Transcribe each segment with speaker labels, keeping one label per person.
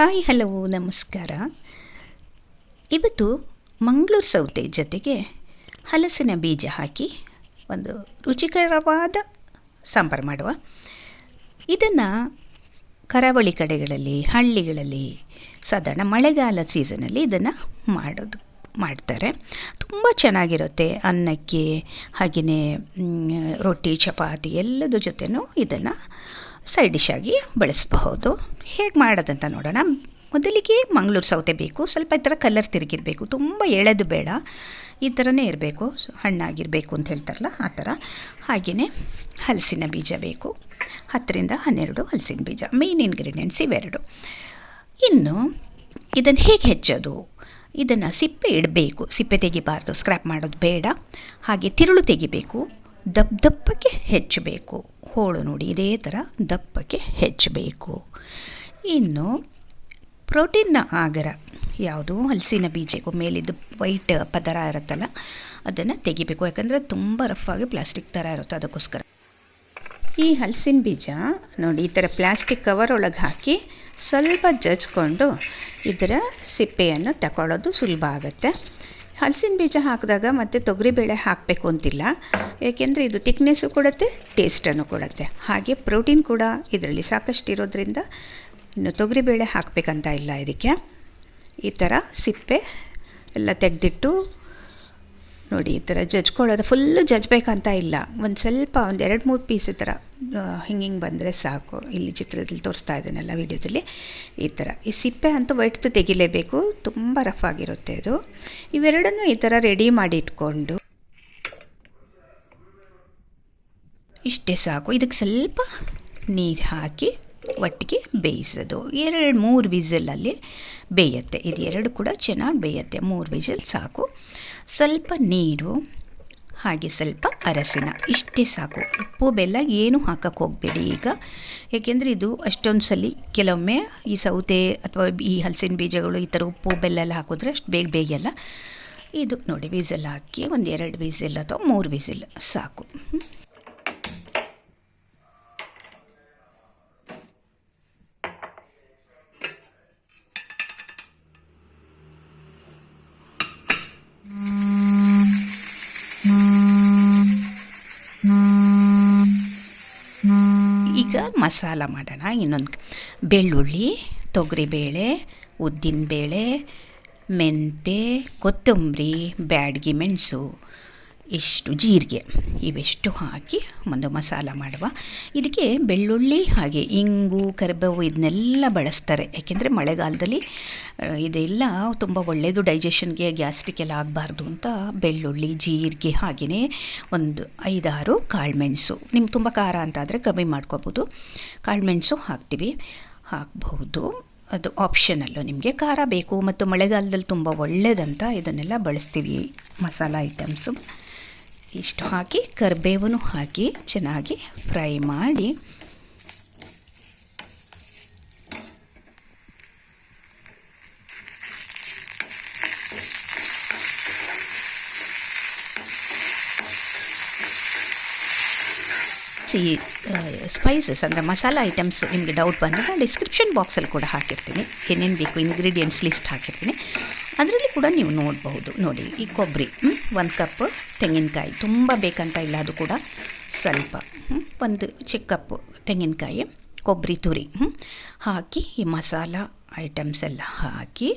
Speaker 1: Hi, hello, ನಮಸ್ಕಾರ. ಇವತ್ತು ಮಂಗಳೂರು ಸೌತೆ ಜೊತೆಗೆ ಹಲಸಿನ ಬೀಜ ಹಾಕಿ ಒಂದು ರುಚಿಕರವಾದ ಸಾಂಬಾರು ಮಾಡುವ. ಇದನ್ನು ಕರಾವಳಿ ಕಡೆಗಳಲ್ಲಿ, ಹಳ್ಳಿಗಳಲ್ಲಿ, ಸಾಧಾರಣ ಮಳೆಗಾಲ ಸೀಸನಲ್ಲಿ ಇದನ್ನು ಮಾಡೋದು, ಮಾಡ್ತಾರೆ. ತುಂಬ ಚೆನ್ನಾಗಿರುತ್ತೆ ಅನ್ನಕ್ಕೆ ಹಾಗೆಯೇ ರೊಟ್ಟಿ, ಚಪಾತಿ ಎಲ್ಲದ ಜೊತೆನೂ ಇದನ್ನು ಸೈಡ್ ಡಿಶ್ ಆಗಿ ಬಳಸಬಹುದು. ಹೇಗೆ ಮಾಡೋದಂತ ನೋಡೋಣ. ಮೊದಲಿಗೆ ಮಂಗಳೂರು ಸೌತೆ ಬೇಕು. ಸ್ವಲ್ಪ ಈ ಥರ ಕಲರ್ ತಿರುಗಿರಬೇಕು. ತುಂಬ ಎಳೆದು ಬೇಡ. ಈ ಥರನೇ ಇರಬೇಕು. ಹಣ್ಣಾಗಿರಬೇಕು ಅಂತ ಹೇಳ್ತಾರಲ್ಲ, ಆ ಥರ ಹಾಗೆಯೇ ಹಲಸಿನ ಬೀಜ ಬೇಕು. ಹತ್ತರಿಂದ ಹನ್ನೆರಡು ಹಲಸಿನ ಬೀಜ. ಮೇನ್ ಇಂಗ್ರೀಡಿಯೆಂಟ್ಸ್ ಇವೆರಡು. ಇನ್ನು ಇದನ್ನು ಹೇಗೆ ಹೆಚ್ಚೋದು? ಇದನ್ನು ಸಿಪ್ಪೆ ಇಡಬೇಕು. ಸಿಪ್ಪೆ ತೆಗಿಬಾರ್ದು. ಸ್ಕ್ರ್ಯಾಪ್ ಮಾಡೋದು ಬೇಡ. ಹಾಗೆ ತಿರುಳು ತೆಗಿಬೇಕು. ದಪ್ಪ ದಪ್ಪಕ್ಕೆ ಹೆಚ್ಚಬೇಕು. ಹೋಳು ನೋಡಿ, ಇದೇ ಥರ ದಪ್ಪಕ್ಕೆ ಹೆಚ್ಚಬೇಕು. ಇನ್ನು ಪ್ರೋಟೀನ್ನ ಆಗರ. ಯಾವುದು? ಹಲಸಿನ ಬೀಜಕ್ಕೂ ಮೇಲಿದ್ದು ವೈಟ್ ಪದರ ಇರುತ್ತಲ್ಲ, ಅದನ್ನು ತೆಗಿಬೇಕು. ಯಾಕಂದರೆ ತುಂಬ ರಫಾಗಿ ಪ್ಲಾಸ್ಟಿಕ್ ಥರ ಇರುತ್ತೆ ಅದಕ್ಕೋಸ್ಕರ. ಈ ಹಲಸಿನ ಬೀಜ ನೋಡಿ, ಈ ಥರ ಪ್ಲಾಸ್ಟಿಕ್ ಕವರ್ ಒಳಗೆ ಹಾಕಿ ಸ್ವಲ್ಪ ಜಜ್ಕೊಂಡು ಇದರ ಸಿಪ್ಪೆಯನ್ನು ತಗೊಳ್ಳೋದು ಸುಲಭ ಆಗುತ್ತೆ. ಹಲಸಿನ ಬೀಜ ಹಾಕಿದಾಗ ಮತ್ತು ತೊಗರಿಬೇಳೆ ಹಾಕಬೇಕು ಅಂತಿಲ್ಲ. ಏಕೆಂದರೆ ಇದು ತಿಕ್ನೆಸ್ಸು ಕೊಡುತ್ತೆ ಟೇಸ್ಟನ್ನು ಕೊಡುತ್ತೆ. ಹಾಗೆ ಪ್ರೋಟೀನ್ ಕೂಡ ಇದರಲ್ಲಿ ಸಾಕಷ್ಟು ಇರೋದ್ರಿಂದ ಇನ್ನು ತೊಗರಿಬೇಳೆ ಹಾಕಬೇಕಂತ ಇಲ್ಲ ಇದಕ್ಕೆ. ಈ ಥರ ಸಿಪ್ಪೆ ಎಲ್ಲ ತೆಗೆದಿಟ್ಟು ನೋಡಿ, ಈ ಥರ ಜಜ್ಕೊಳ್ಳೋದು ಫುಲ್ಲು ಜಜ್ಬೇಕಂತ ಇಲ್ಲ. ಒಂದು ಸ್ವಲ್ಪ ಒಂದು ಎರಡು ಮೂರು ಪೀಸ್ ಈ ಥರ ಹಿಂಗೆ ಹಿಂಗೆ ಬಂದರೆ ಸಾಕು. ಇಲ್ಲಿ ಚಿತ್ರದಲ್ಲಿ ತೋರಿಸ್ತಾ ಇದ್ದೀನಲ್ಲ ವಿಡಿಯೋದಲ್ಲಿ. ಈ ಥರ. ಈ ಸಿಪ್ಪೆ ಅಂತೂ ವೈಟ್ದು ತೆಗಿಲೇಬೇಕು. ತುಂಬ ರಫ್ ಆಗಿರುತ್ತೆ ಅದು. ಇವೆರಡನ್ನೂ ಈ ಥರ ರೆಡಿ ಮಾಡಿ ಇಟ್ಕೊಂಡು. ಇಷ್ಟೇ ಸಾಕು. ಇದಕ್ಕೆ ಸ್ವಲ್ಪ ನೀರು ಹಾಕಿ ಒಟ್ಟಿಗೆ ಬೇಯಿಸೋದು. ಎರಡು, ಮೂರು ವಿಸಲಲ್ಲಿ ಬೇಯುತ್ತೆ. ಇದು ಎರಡು ಕೂಡ ಚೆನ್ನಾಗಿ ಬೇಯುತ್ತೆ. ಮೂರು ವಿಸಲ್ ಸಾಕು. ಸ್ವಲ್ಪ ನೀರು, ಹಾಗೆ ಸ್ವಲ್ಪ ಅರಸಿನ. ಇಷ್ಟೇ ಸಾಕು. ಉಪ್ಪು, ಬೆಲ್ಲ ಏನು ಹಾಕಕ್ಕೆ ಹೋಗಬೇಡಿ ಈಗ. ಏಕೆಂದರೆ ಇದು ಅಷ್ಟೊಂದು ಸಲ ಕೆಲವೊಮ್ಮೆ ಈ ಸೌತೆ ಅಥವಾ ಈ ಹಲಸಿನ ಬೀಜಗಳು ಈ ಥರ ಉಪ್ಪು, ಬೆಲ್ಲ ಎಲ್ಲ ಹಾಕಿದ್ರೆ ಅಷ್ಟು ಬೇಗ ಬೇಯಲ್ಲ. ಇದು ನೋಡಿ, ವಿಸಲ್ ಹಾಕಿ ಒಂದು ಎರಡು ವಿಸಿಲ್ ಅಥವಾ ಮೂರು ವಿಸಿಲ್ ಸಾಕು. ಈಗ ಮಸಾಲ ಮಾಡೋಣ ಇನ್ನೊಂದು ಬೆಳ್ಳುಳ್ಳಿ ತೊಗರಿಬೇಳೆ ಉದ್ದಿನಬೇಳೆ ಮೆಂತೆ ಕೊತ್ತಂಬರಿ ಬ್ಯಾಡಗಿ ಮೆಣಸು. ಇಷ್ಟು ಜೀರಿಗೆ ಇವೆಷ್ಟು ಹಾಕಿ ಒಂದು ಮಸಾಲ ಮಾಡುವ. ಇದಕ್ಕೆ ಬೆಳ್ಳುಳ್ಳಿ ಹಾಗೆ ಇಂಗು, ಕರಿಬೇವು ಇದನ್ನೆಲ್ಲ ಬಳಸ್ತಾರೆ. ಯಾಕೆಂದರೆ ಮಳೆಗಾಲದಲ್ಲಿ ಇದೆಲ್ಲ ತುಂಬ ಒಳ್ಳೆಯದು. ಡೈಜೆಷನ್ಗೆ ಗ್ಯಾಸ್ಟ್ರಿಕ್ ಎಲ್ಲ ಆಗಬಾರ್ದು ಅಂತ ಬೆಳ್ಳುಳ್ಳಿ, ಜೀರಿಗೆ ಹಾಗೆಯೇ ಒಂದು ಐದಾರು ಕಾಳುಮೆಣಸು. ನಿಮ್ಗೆ ತುಂಬ ಖಾರ ಅಂತಾದರೆ ಕಮ್ಮಿ ಮಾಡ್ಕೋಬೋದು. ಕಾಳುಮೆಣಸು ಹಾಕ್ತೀವಿ. ಹಾಕಬಹುದು. ಅದು ಆಪ್ಷನಲ್ಲು ನಿಮಗೆ ಖಾರ ಬೇಕು. ಮತ್ತು ಮಳೆಗಾಲದಲ್ಲಿ ತುಂಬ ಒಳ್ಳೆಯದಂತ ಇದನ್ನೆಲ್ಲ ಬಳಸ್ತೀವಿ ಮಸಾಲ ಐಟಮ್ಸು. ಇಷ್ಟು ಹಾಕಿ ಕರಿಬೇವನ್ನು ಹಾಕಿ, ಚೆನ್ನಾಗಿ ಫ್ರೈ ಮಾಡಿ. ಈ ಸ್ಪೈಸಸ್ ಅಂದರೆ ಮಸಾಲ ಐಟಮ್ಸ್ ನಿಮಗೆ ಡೌಟ್ ಬಂದರೆ ಡಿಸ್ಕ್ರಿಪ್ಷನ್ ಬಾಕ್ಸಲ್ಲಿ ಕೂಡ ಹಾಕಿರ್ತೀನಿ. ಏನೇನು ಬೇಕು ಇಂಗ್ರೀಡಿಯೆಂಟ್ಸ್ ಲಿಸ್ಟ್ ಹಾಕಿರ್ತೀನಿ. ಅದರಲ್ಲಿ ಕೂಡ ನೀವು ನೋಡಬಹುದು. ನೋಡಿ, ಈ ಕೊಬ್ಬರಿ ಒಂದು ಕಪ್ ತೆಂಗಿನಕಾಯಿ. ತುಂಬ ಬೇಕಂತ ಇಲ್ಲ, ಅದು ಕೂಡ ಸ್ವಲ್ಪ ಒಂದು ಚಿಕ್ಕ ಕಪ್ಪು ತೆಂಗಿನಕಾಯಿ, ಕೊಬ್ಬರಿ ತುರಿ ಹಾಕಿ ಈ ಮಸಾಲ ಐಟಮ್ಸ್ ಎಲ್ಲ ಹಾಕಿ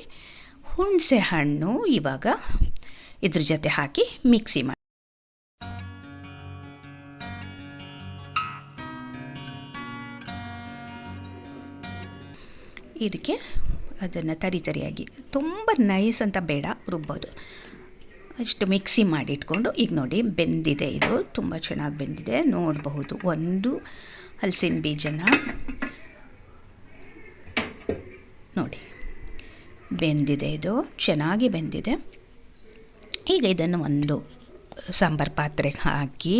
Speaker 1: ಹುಣಸೆ ಹಣ್ಣು ಇವಾಗ ಇದ್ರ ಜೊತೆ ಹಾಕಿ ಮಿಕ್ಸಿ ಮಾಡಿ ಇದಕ್ಕೆ ಅದನ್ನು ತರಿ ತರಿಯಾಗಿ, ತುಂಬ ನೈಸ್ ಅಂತ ಬೇಡ, ರುಬ್ಬೋದು. ಅಷ್ಟು ಮಿಕ್ಸಿ ಮಾಡಿಟ್ಕೊಂಡು, ಈಗ ನೋಡಿ ಬೆಂದಿದೆ ಇದು, ತುಂಬ ಚೆನ್ನಾಗಿ ಬೆಂದಿದೆ, ನೋಡಬಹುದು. ಒಂದು ಹಲಸಿನ ಬೀಜನ ನೋಡಿ, ಬೆಂದಿದೆ ಇದು, ಚೆನ್ನಾಗಿ ಬೆಂದಿದೆ. ಈಗ ಇದನ್ನು ಒಂದು ಸಾಂಬಾರು ಪಾತ್ರೆಗೆ ಹಾಕಿ,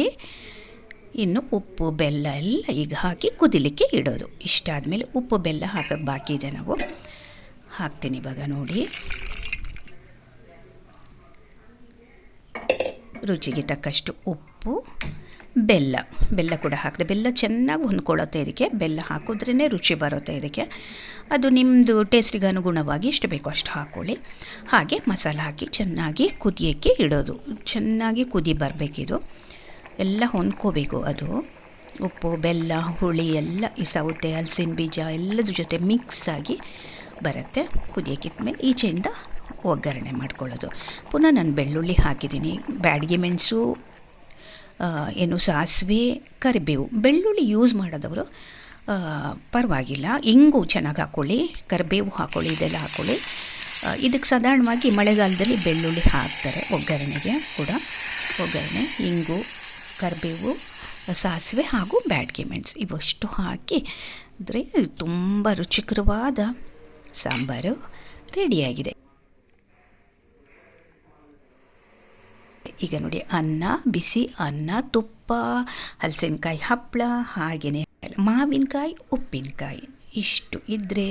Speaker 1: ಇನ್ನು ಉಪ್ಪು, ಬೆಲ್ಲ ಎಲ್ಲ ಈಗ ಹಾಕಿ ಕುದಿಲಿಕ್ಕೆ ಇಡೋದು. ಇಷ್ಟಾದಮೇಲೆ ಉಪ್ಪು, ಬೆಲ್ಲ ಹಾಕೋಕ್ಕೆ ಬಾಕಿ ಇದೆ ನಾವು. ಹಾಕ್ತೀನಿ ಇವಾಗ ನೋಡಿ. ರುಚಿಗೆ ತಕ್ಕಷ್ಟು ಉಪ್ಪು, ಬೆಲ್ಲ. ಬೆಲ್ಲ ಕೂಡ ಹಾಕಿದೆ. ಬೆಲ್ಲ ಚೆನ್ನಾಗಿ ಹೊಂದ್ಕೊಳ್ಳುತ್ತೆ ಇದಕ್ಕೆ. ಬೆಲ್ಲ ಹಾಕಿದ್ರೇ ರುಚಿ ಬರುತ್ತೆ ಇದಕ್ಕೆ. ಅದು ನಿಮ್ಮದು ಟೇಸ್ಟಿಗೆ ಅನುಗುಣವಾಗಿ ಎಷ್ಟು ಬೇಕೋ ಅಷ್ಟು ಹಾಕ್ಕೊಳ್ಳಿ ಹಾಗೆ ಮಸಾಲ ಹಾಕಿ ಚೆನ್ನಾಗಿ ಕುದಿಯೋಕ್ಕೆ ಇಡೋದು. ಚೆನ್ನಾಗಿ ಕುದಿ ಬರಬೇಕಿದು. ಎಲ್ಲ ಹೊಂದ್ಕೋಬೇಕು ಅದು. ಉಪ್ಪು, ಬೆಲ್ಲ, ಹುಳಿ ಎಲ್ಲ ಈ ಸೌತೆ ಹಲಸಿನ ಬೀಜ ಎಲ್ಲದ್ರ ಜೊತೆ ಮಿಕ್ಸ್ ಆಗಿ ಬರುತ್ತೆ. ಕುದಿಯೋಕ್ಕಿಟ್ಮೇಲೆ ಈಚೆಯಿಂದ ಒಗ್ಗರಣೆ ಮಾಡ್ಕೊಳ್ಳೋದು. ಪುನಃ ನಾನು ಬೆಳ್ಳುಳ್ಳಿ ಹಾಕಿದ್ದೀನಿ. ಬ್ಯಾಡಗಿ ಮೆಣಸು ಏನು ಸಾಸಿವೆ, ಕರಿಬೇವು. ಬೆಳ್ಳುಳ್ಳಿ ಯೂಸ್ ಮಾಡೋದವರು ಪರವಾಗಿಲ್ಲ. ಇಂಗು ಚೆನ್ನಾಗಿ ಹಾಕ್ಕೊಳ್ಳಿ ಕರಿಬೇವು ಹಾಕ್ಕೊಳ್ಳಿ ಇದೆಲ್ಲ ಹಾಕ್ಕೊಳ್ಳಿ ಇದಕ್ಕೆ ಸಾಧಾರಣವಾಗಿ ಮಳೆಗಾಲದಲ್ಲಿ ಬೆಳ್ಳುಳ್ಳಿ ಹಾಕ್ತಾರೆ ಒಗ್ಗರಣೆಗೆ ಕೂಡ. ಒಗ್ಗರಣೆ, ಇಂಗು, ಕರಿಬೇವು, ಸಾಸಿವೆ ಹಾಗೂ ಬ್ಯಾಡ್ಗೆ ಮೆಣಸು. ಇವಷ್ಟು ಹಾಕಿ, ಅಂದರೆ ತುಂಬ ರುಚಿಕರವಾದ ಸಾಂಬಾರು ರೆಡಿಯಾಗಿದೆ. ಈಗ ನೋಡಿ ಅನ್ನ, ಬಿಸಿ ಅನ್ನ, ತುಪ್ಪ, ಹಲಸಿನಕಾಯಿ ಹಪ್ಪಳ ಹಾಗೆಯೇ ಮಾವಿನಕಾಯಿ, ಉಪ್ಪಿನಕಾಯಿ ಇಷ್ಟು ಇದ್ದರೆ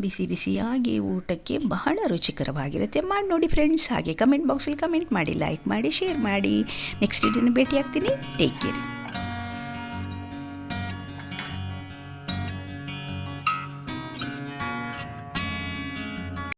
Speaker 1: ಬಿಸಿ ಬಿಸಿಯಾಗಿ ಊಟಕ್ಕೆ ಬಹಳ ರುಚಿಕರವಾಗಿರುತ್ತೆ. ಮಾಡಿ ನೋಡಿ ಫ್ರೆಂಡ್ಸ್ ಹಾಗೆ ಕಮೆಂಟ್ ಬಾಕ್ಸಲ್ಲಿ ಕಮೆಂಟ್ ಮಾಡಿ ಲೈಕ್ ಮಾಡಿ ಶೇರ್ ಮಾಡಿ. ನೆಕ್ಸ್ಟ್ ವಿಡಿಯೋನ ಭೇಟಿ ಆಗ್ತೀನಿ ಟೇಕ್ ಕೇರ್